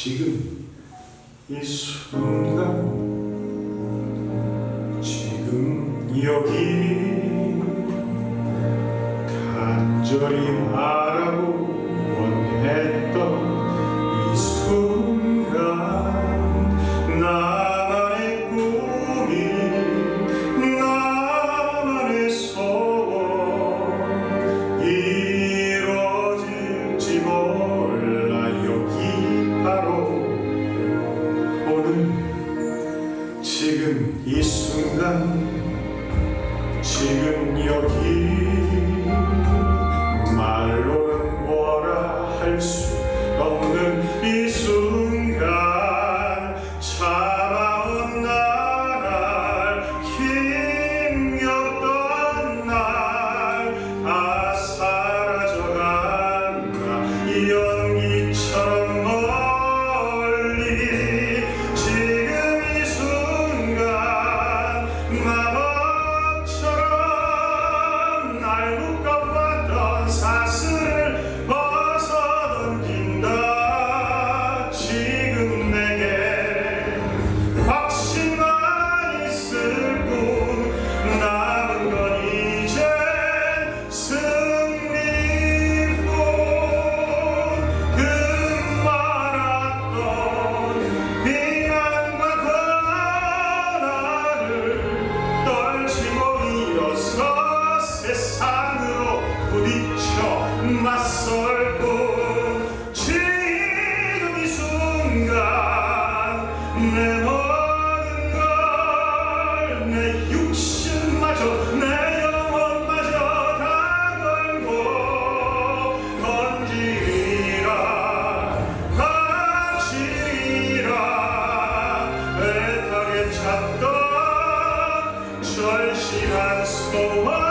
지금 이 순간 지금 여기 간절히 바라고 지금 여기 말로는 뭐라 할 수 없는 이 순간 차가운 나날 힘겹던 날 다 사라져간다. 연기처럼 산으로 부딪혀 맞설고 지금 이 순간 내 모든 걸 내 육신마저 내 영혼마저 다 걸고 던지리라 바치리라. 애타게 찾던 절실한 소원.